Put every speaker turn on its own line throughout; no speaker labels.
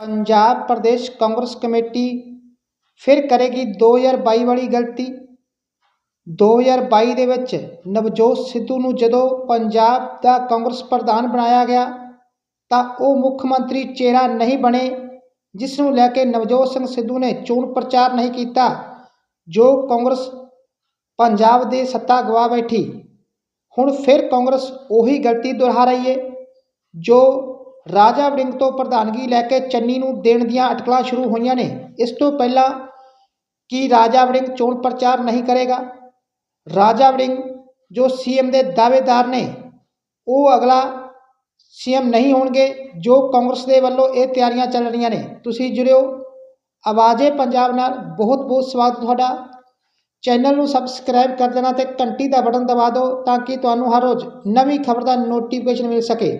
Punjab Pradesh Congress committee ਫਿਰ ਕਰੇਗੀ 2022 ਵਾਲੀ ਗਲਤੀ। 2022 ਦੇ ਵਿੱਚ ਨਵਜੋਤ ਸਿੱਧੂ ਨੂੰ ਜਦੋਂ ਪੰਜਾਬ ਦਾ ਕਾਂਗਰਸ ਪ੍ਰਧਾਨ ਬਣਾਇਆ ਗਿਆ, ਤਾਂ ਉਹ ਮੁੱਖ ਮੰਤਰੀ ਚਿਹਰਾ ਨਹੀਂ ਬਣੇ, ਜਿਸ ਨੂੰ ਲੈ ਕੇ ਨਵਜੋਤ ਸਿੰਘ ਸਿੱਧੂ ਨੇ ਚੋਣ ਪ੍ਰਚਾਰ ਨਹੀਂ ਕੀਤਾ, ਜੋ ਕਾਂਗਰਸ ਪੰਜਾਬ ਦੇ ਸੱਤਾ ਗਵਾ ਬੈਠੀ। ਹੁਣ ਫਿਰ ਕਾਂਗਰਸ ਉਹੀ ਗਲਤੀ ਦੁਹਰਾ ਰਹੀ ਹੈ ਜੋ ਰਾਜਾ ਵੜਿੰਗ ਤੋਂ ਪ੍ਰਧਾਨਗੀ ਲੈ ਕੇ ਚੰਨੀ ਨੂੰ ਦੇਣ ਦੀਆਂ ਅਟਕਲਾਂ ਸ਼ੁਰੂ ਹੋਈਆਂ ਨੇ। ਇਸ ਤੋਂ ਪਹਿਲਾਂ ਕਿ ਰਾਜਾ ਵੜਿੰਗ ਚੋਣ ਪ੍ਰਚਾਰ ਨਹੀਂ ਕਰੇਗਾ। ਰਾਜਾ ਵੜਿੰਗ ਜੋ ਸੀਐਮ ਦੇ ਦਾਅਵੇਦਾਰ ਨੇ, ਉਹ ਅਗਲਾ ਸੀਐਮ ਨਹੀਂ ਹੋਣਗੇ, ਜੋ ਕਾਂਗਰਸ ਦੇ ਵੱਲੋਂ ਇਹ ਤਿਆਰੀਆਂ ਚੱਲ ਰਹੀਆਂ ਨੇ। ਤੁਸੀਂ ਜੁੜਿਓ। ਆਵਾਜ਼ੇ ਪੰਜਾਬ ਨਾਲ। ਬਹੁਤ ਬਹੁਤ ਸਵਾਗਤ ਤੁਹਾਡਾ। ਚੈਨਲ ਨੂੰ ਸਬਸਕ੍ਰਾਈਬ ਕਰ ਦੇਣਾ ਤੇ ਘੰਟੀ ਦਾ ਬਟਨ ਦਬਾ ਦਿਓ ਤਾਂ ਕਿ ਤੁਹਾਨੂੰ ਹਰ ਰੋਜ਼ ਨਵੀਂ ਖਬਰ ਦਾ ਨੋਟੀਫਿਕੇਸ਼ਨ ਮਿਲ ਸਕੇ।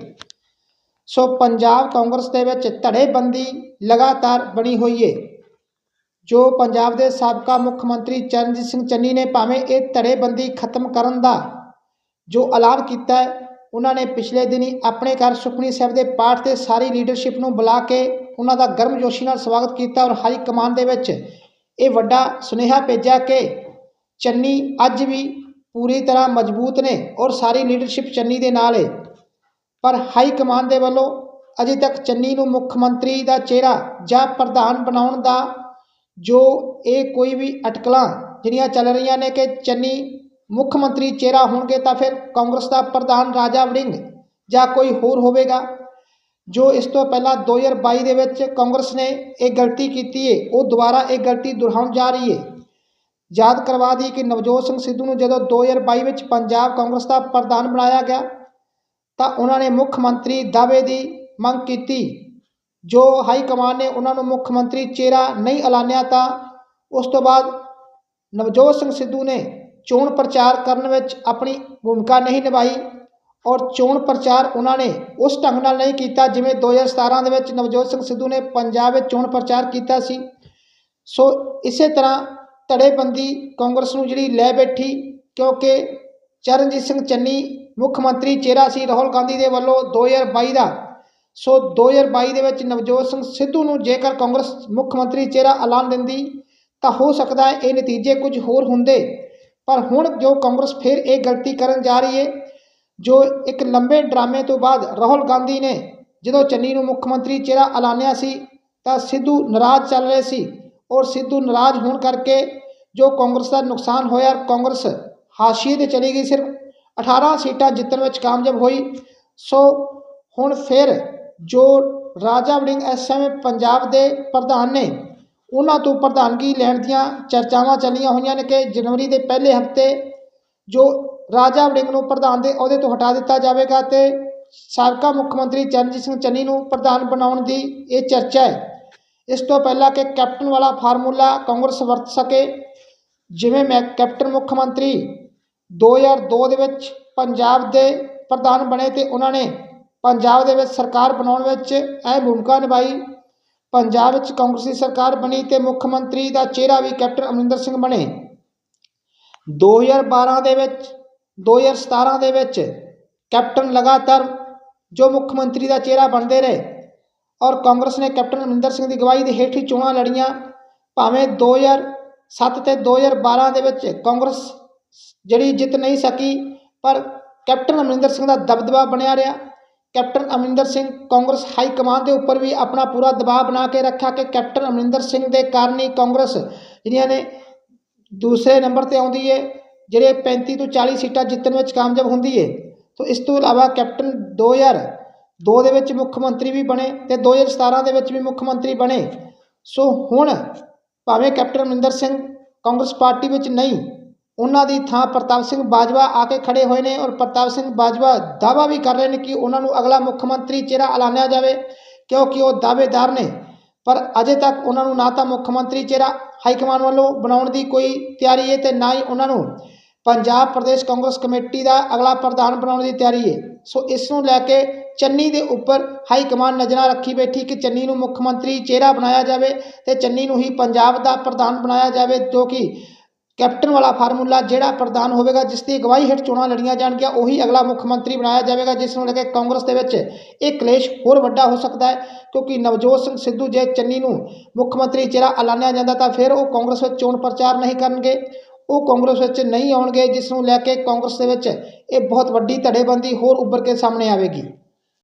ਸੋ ਪੰਜਾਬ ਕਾਂਗਰਸ ਦੇ ਵਿੱਚ ਧੜੇਬੰਦੀ ਲਗਾਤਾਰ ਬਣੀ ਹੋਈ ਏ। ਜੋ ਪੰਜਾਬ ਦੇ ਸਾਬਕਾ ਮੁੱਖ ਮੰਤਰੀ ਚਰਨਜੀਤ ਸਿੰਘ ਚੰਨੀ ਨੇ ਭਾਵੇਂ ਇਹ ਧੜੇਬੰਦੀ ਖਤਮ ਕਰਨ ਦਾ ਜੋ ਐਲਾਨ ਕੀਤਾ ਉਹਨਾਂ ਨੇ ਪਿਛਲੇ ਦਿਨੀ ਆਪਣੇ ਘਰ ਸੁਖਮਨੀ ਸਾਹਿਬ ਦੇ ਪਾਠ ਤੇ ਸਾਰੀ ਲੀਡਰਸ਼ਿਪ ਨੂੰ ਬੁਲਾ ਕੇ ਉਹਨਾਂ ਦਾ ਗਰਮਜੋਸ਼ੀ ਨਾਲ ਸਵਾਗਤ ਕੀਤਾ ਔਰ ਹਾਈ ਕਮਾਨ ਦੇ ਵਿੱਚ ਇਹ ਵੱਡਾ ਸੁਨੇਹਾ ਭੇਜਿਆ ਕਿ ਚੰਨੀ ਅੱਜ ਵੀ ਪੂਰੀ ਤਰ੍ਹਾਂ ਮਜ਼ਬੂਤ ਨੇ ਔਰ ਸਾਰੀ ਲੀਡਰਸ਼ਿਪ ਚੰਨੀ ਦੇ ਨਾਲ ਹੈ ਪਰ ਹਾਈ ਕਮਾਨ ਦੇ ਵੱਲੋਂ ਅਜੇ ਤੱਕ ਚੰਨੀ ਨੂੰ ਮੁੱਖ ਮੰਤਰੀ ਦਾ ਚਿਹਰਾ ਜਾਂ ਪ੍ਰਧਾਨ ਬਣਾਉਣ ਦਾ ਜੋ ਇਹ ਕੋਈ ਵੀ ਅਟਕਲਾਂ ਜਿਹੜੀਆਂ ਚੱਲ ਰਹੀਆਂ ਨੇ ਕਿ ਚੰਨੀ ਮੁੱਖ ਮੰਤਰੀ ਚਿਹਰਾ ਹੋਣਗੇ ਤਾਂ ਫਿਰ ਕਾਂਗਰਸ ਦਾ ਪ੍ਰਧਾਨ ਰਾਜਾ ਵੜਿੰਗ ਜਾਂ ਕੋਈ ਹੋਰ ਹੋਵੇਗਾ, ਜੋ ਇਸ ਤੋਂ ਪਹਿਲਾਂ 2022 ਦੇ ਵਿੱਚ ਕਾਂਗਰਸ ਨੇ ਇਹ ਗਲਤੀ ਕੀਤੀ ਹੈ ਉਹ ਦੁਬਾਰਾ ਇਹ ਗਲਤੀ ਦੁਹਰਾਉਣ ਜਾ ਰਹੀ ਹੈ ਯਾਦ ਕਰਵਾ ਦੀ ਕਿ ਨਵਜੋਤ ਸਿੰਘ ਸਿੱਧੂ ਨੂੰ ਜਦੋਂ 2022 ਵਿੱਚ ਪੰਜਾਬ ਕਾਂਗਰਸ ਦਾ ਪ੍ਰਧਾਨ ਬਣਾਇਆ ਗਿਆ ਤਾਂ ਉਹਨਾਂ ਨੇ ਮੁੱਖ ਮੰਤਰੀ ਦਾਅਵੇ ਦੀ ਮੰਗ ਕੀਤੀ। ਜੋ ਹਾਈ ਕਮਾਨ ਨੇ ਉਹਨਾਂ ਨੂੰ ਮੁੱਖ ਮੰਤਰੀ ਚਿਹਰਾ ਨਹੀਂ ਐਲਾਨਿਆ ਤਾਂ ਉਸ ਤੋਂ ਬਾਅਦ ਨਵਜੋਤ ਸਿੰਘ ਸਿੱਧੂ ਨੇ ਚੋਣ ਪ੍ਰਚਾਰ ਕਰਨ ਵਿੱਚ ਆਪਣੀ ਭੂਮਿਕਾ ਨਹੀਂ ਨਿਭਾਈ ਔਰ ਚੋਣ ਪ੍ਰਚਾਰ ਉਹਨਾਂ ਨੇ ਉਸ ਢੰਗ ਨਾਲ ਨਹੀਂ ਕੀਤਾ ਜਿਵੇਂ 2017 ਦੇ ਵਿੱਚ ਨਵਜੋਤ ਸਿੰਘ ਸਿੱਧੂ ਨੇ ਪੰਜਾਬ ਵਿੱਚ ਚੋਣ ਪ੍ਰਚਾਰ ਕੀਤਾ ਸੀ। ਸੋ ਇਸੇ ਤਰ੍ਹਾਂ ਧੜੇਬੰਦੀ ਕਾਂਗਰਸ ਨੂੰ ਜਿਹੜੀ ਲੈ ਬੈਠੀ ਕਿਉਂਕਿ ਚਰਨਜੀਤ ਸਿੰਘ ਚੰਨੀ ਮੁੱਖ ਮੰਤਰੀ ਚਿਹਰਾ ਸੀ ਰਾਹੁਲ ਗਾਂਧੀ ਦੇ ਵੱਲੋਂ 2022 ਦਾ। ਸੋ 2022 ਦੇ ਵਿੱਚ ਨਵਜੋਤ ਸਿੰਘ ਸਿੱਧੂ ਨੂੰ ਜੇਕਰ ਕਾਂਗਰਸ ਮੁੱਖ ਮੰਤਰੀ ਚਿਹਰਾ ਐਲਾਨ ਦਿੰਦੀ, ਤਾਂ ਹੋ ਸਕਦਾ ਹੈ ਇਹ ਨਤੀਜੇ ਕੁਝ ਹੋਰ ਹੁੰਦੇ। ਪਰ ਹੁਣ ਜੋ ਕਾਂਗਰਸ ਫਿਰ ਇਹ ਗਲਤੀ ਕਰਨ ਜਾ ਰਹੀ ਹੈ, ਜੋ ਇੱਕ ਲੰਬੇ ਡਰਾਮੇ ਤੋਂ ਬਾਅਦ ਰਾਹੁਲ ਗਾਂਧੀ ਨੇ ਜਦੋਂ ਚੰਨੀ ਨੂੰ ਮੁੱਖ ਮੰਤਰੀ ਚਿਹਰਾ ਐਲਾਨਿਆ ਸੀ, ਤਾਂ ਸਿੱਧੂ ਨਾਰਾਜ਼ ਚੱਲ ਰਹੇ ਸੀ ਔਰ ਸਿੱਧੂ ਨਾਰਾਜ਼ ਹੋਣ ਕਰਕੇ ਜੋ ਕਾਂਗਰਸ ਦਾ ਨੁਕਸਾਨ ਹੋਇਆ, ਕਾਂਗਰਸ ਹਾਸ਼ੀਏ ਤੇ ਚਲੀ ਗਈ ਸਿਰਫ। 18 ਸੀਟਾਂ ਜਿੱਤਣ ਵਿੱਚ ਕਾਮਯਾਬ ਹੋਈ। ਸੋ ਹੁਣ ਫਿਰ ਜੋ ਰਾਜਾ ਵੜਿੰਗ ਇਸ ਸਮੇਂ ਪੰਜਾਬ ਦੇ ਪ੍ਰਧਾਨ ਨੇ, ਉਹਨਾਂ ਤੋਂ ਪ੍ਰਧਾਨਗੀ ਲੈਣ ਦੀਆਂ ਚਰਚਾਵਾਂ ਚੱਲੀਆਂ ਹੋਈਆਂ ਨੇ ਕਿ ਜਨਵਰੀ ਦੇ ਪਹਿਲੇ ਹਫ਼ਤੇ ਜੋ ਰਾਜਾ ਵੜਿੰਗ ਨੂੰ ਪ੍ਰਧਾਨ ਦੇ ਅਹੁਦੇ ਤੋਂ ਹਟਾ ਦਿੱਤਾ ਜਾਵੇਗਾ ਤੇ ਸਾਬਕਾ ਮੁੱਖ ਮੰਤਰੀ ਚਰਨਜੀਤ ਸਿੰਘ ਚੰਨੀ ਨੂੰ ਪ੍ਰਧਾਨ ਬਣਾਉਣ ਦੀ ਇਹ ਚਰਚਾ ਹੈ। ਇਸ ਤੋਂ ਪਹਿਲਾਂ ਕਿ ਕੈਪਟਨ ਵਾਲਾ ਫਾਰਮੂਲਾ ਕਾਂਗਰਸ ਵਰਤ ਸਕੇ, ਜਿਵੇਂ ਮੈਂ ਕੈਪਟਨ ਮੁੱਖ ਮੰਤਰੀ 2002 ਦੇ ਵਿੱਚ ਪੰਜਾਬ ਦੇ ਪ੍ਰਧਾਨ ਬਣੇ ਤੇ ਉਹਨਾਂ ਨੇ ਪੰਜਾਬ ਦੇ ਵਿੱਚ ਸਰਕਾਰ ਬਣਾਉਣ ਵਿੱਚ ਅਹਿਮ ਭੂਮਿਕਾ ਨਿਭਾਈ। ਪੰਜਾਬ ਵਿੱਚ ਕਾਂਗਰਸੀ ਸਰਕਾਰ ਬਣੀ ਤੇ ਮੁੱਖ ਮੰਤਰੀ ਦਾ ਚਿਹਰਾ ਵੀ ਕੈਪਟਨ ਅਮਰਿੰਦਰ ਸਿੰਘ ਬਣੇ। 2012 ਦੇ ਵਿੱਚ 2017 ਦੇ ਵਿੱਚ ਕੈਪਟਨ ਲਗਾਤਾਰ ਜੋ ਮੁੱਖ ਮੰਤਰੀ ਦਾ ਚਿਹਰਾ ਬਣਦੇ ਰਹੇ ਔਰ ਕਾਂਗਰਸ ਨੇ ਕੈਪਟਨ ਅਮਰਿੰਦਰ ਸਿੰਘ ਦੀ ਅਗਵਾਈ ਦੇ ਹੇਠ ਹੀ ਚੋਣਾਂ ਲੜੀਆਂ। ਭਾਵੇਂ 2007 ਤੇ 2012 ਦੇ ਵਿੱਚ ਕਾਂਗਰਸ ਜਿਹੜੀ ਜਿੱਤ ਨਹੀਂ ਸਕੀ, ਪਰ ਕੈਪਟਨ ਅਮਰਿੰਦਰ ਸਿੰਘ ਦਾ ਦਬਦਬਾ ਬਣਿਆ ਰਿਹਾ। Captain Amarinder Singh Congress high command ਦੇ ਉੱਪਰ ਵੀ ਆਪਣਾ ਪੂਰਾ ਦਬਾਅ ਬਣਾ ਕੇ ਰੱਖਿਆ ਕਿ ਕੈਪਟਨ ਅਮਰਿੰਦਰ ਸਿੰਘ ਦੇ ਕਾਰਨ ਹੀ ਕਾਂਗਰਸ ਜਿਹੜੀਆਂ ਨੇ ਦੂਸਰੇ ਨੰਬਰ ਤੇ ਆਉਂਦੀ ਹੈ ਜਿਹੜੇ 35 ਤੋਂ 40 ਸੀਟਾਂ ਜਿੱਤਣ ਵਿੱਚ ਕਾਮਯਾਬ ਹੁੰਦੀ ਹੈ ਤੋਂ ਇਸ ਤੋਂ ਇਲਾਵਾ ਕੈਪਟਨ 2002 ਦੇ ਵਿੱਚ ਮੁੱਖ ਮੰਤਰੀ ਵੀ ਬਣੇ ਤੇ 2017 ਦੇ ਵਿੱਚ ਵੀ ਮੁੱਖ ਮੰਤਰੀ ਬਣੇ। ਸੋ ਹੁਣ ਭਾਵੇਂ ਕੈਪਟਨ ਅਮਰਿੰਦਰ ਸਿੰਘ ਕਾਂਗਰਸ ਪਾਰਟੀ ਵਿੱਚ ਨਹੀਂ ਉਹਨਾਂ ਦੀ ਥਾਂ ਪ੍ਰਤਾਪ ਸਿੰਘ ਬਾਜਵਾ ਆ ਕੇ ਖੜੇ ਹੋਏ ਨੇ ਔਰ ਪ੍ਰਤਾਪ ਸਿੰਘ ਬਾਜਵਾ ਦਾਅਵਾ ਵੀ ਕਰ ਰਹੇ ਨੇ ਕਿ ਉਹਨਾਂ ਨੂੰ ਅਗਲਾ ਮੁੱਖ ਮੰਤਰੀ ਚਿਹਰਾ ਐਲਾਨਿਆ ਜਾਵੇ, ਕਿਉਂਕਿ ਉਹ ਦਾਅਵੇਦਾਰ ਨੇ। ਪਰ ਅਜੇ ਤੱਕ ਉਹਨਾਂ ਨੂੰ ਨਾ ਤਾਂ ਮੁੱਖ ਮੰਤਰੀ ਚਿਹਰਾ ਹਾਈ ਕਮਾਨ ਵੱਲੋਂ ਬਣਾਉਣ ਦੀ ਕੋਈ ਤਿਆਰੀ ਹੈ ਤੇ ਨਾ ਹੀ ਉਹਨਾਂ ਨੂੰ ਪੰਜਾਬ ਪ੍ਰਦੇਸ਼ ਕਾਂਗਰਸ ਕਮੇਟੀ ਦਾ ਅਗਲਾ ਪ੍ਰਧਾਨ ਬਣਾਉਣ ਦੀ ਤਿਆਰੀ ਹੈ। ਸੋ ਇਸ ਨੂੰ ਲੈ ਕੇ ਚੰਨੀ ਦੇ ਉੱਪਰ ਹਾਈ ਕਮਾਨ ਨਜ਼ਰਾਂ ਰੱਖੀ ਬੈਠੀ ਕਿ ਚੰਨੀ ਨੂੰ ਮੁੱਖ ਮੰਤਰੀ ਚਿਹਰਾ ਬਣਾਇਆ ਜਾਵੇ ਤੇ ਚੰਨੀ ਨੂੰ ਹੀ ਪੰਜਾਬ ਦਾ ਪ੍ਰਧਾਨ ਬਣਾਇਆ ਜਾਵੇ, ਜੋ ਕਿ ਕੈਪਟਨ ਵਾਲਾ ਫਾਰਮੂਲਾ ਜਿਹੜਾ ਪ੍ਰਧਾਨ ਹੋਵੇਗਾ, ਜਿਸ ਦੀ ਅਗਵਾਈ ਹੇਠ ਚੋਣਾਂ ਲੜੀਆਂ ਜਾਣਗੀਆਂ, ਉਹੀ ਅਗਲਾ ਮੁੱਖ ਮੰਤਰੀ ਬਣਾਇਆ ਜਾਵੇਗਾ, ਜਿਸ ਨੂੰ ਲੈ ਕੇ ਕਾਂਗਰਸ ਦੇ ਵਿੱਚ ਇਹ ਕਲੇਸ਼ ਹੋਰ ਵੱਡਾ ਹੋ ਸਕਦਾ ਹੈ, ਕਿਉਂਕਿ ਨਵਜੋਤ ਸਿੰਘ ਸਿੱਧੂ ਜੇ ਚੰਨੀ ਨੂੰ ਮੁੱਖ ਮੰਤਰੀ ਚਿਹਰਾ ਐਲਾਨਿਆ ਜਾਂਦਾ ਤਾਂ ਫਿਰ ਉਹ ਕਾਂਗਰਸ ਵਿੱਚ ਚੋਣ ਪ੍ਰਚਾਰ ਨਹੀਂ ਕਰਨਗੇ। ਉਹ ਕਾਂਗਰਸ ਵਿੱਚ ਨਹੀਂ ਆਉਣਗੇ, ਜਿਸ ਨੂੰ ਲੈ ਕੇ ਕਾਂਗਰਸ ਦੇ ਵਿੱਚ ਇਹ ਬਹੁਤ ਵੱਡੀ ਧੜੇਬੰਦੀ ਹੋਰ ਉੱਭਰ ਕੇ ਸਾਹਮਣੇ ਆਵੇਗੀ।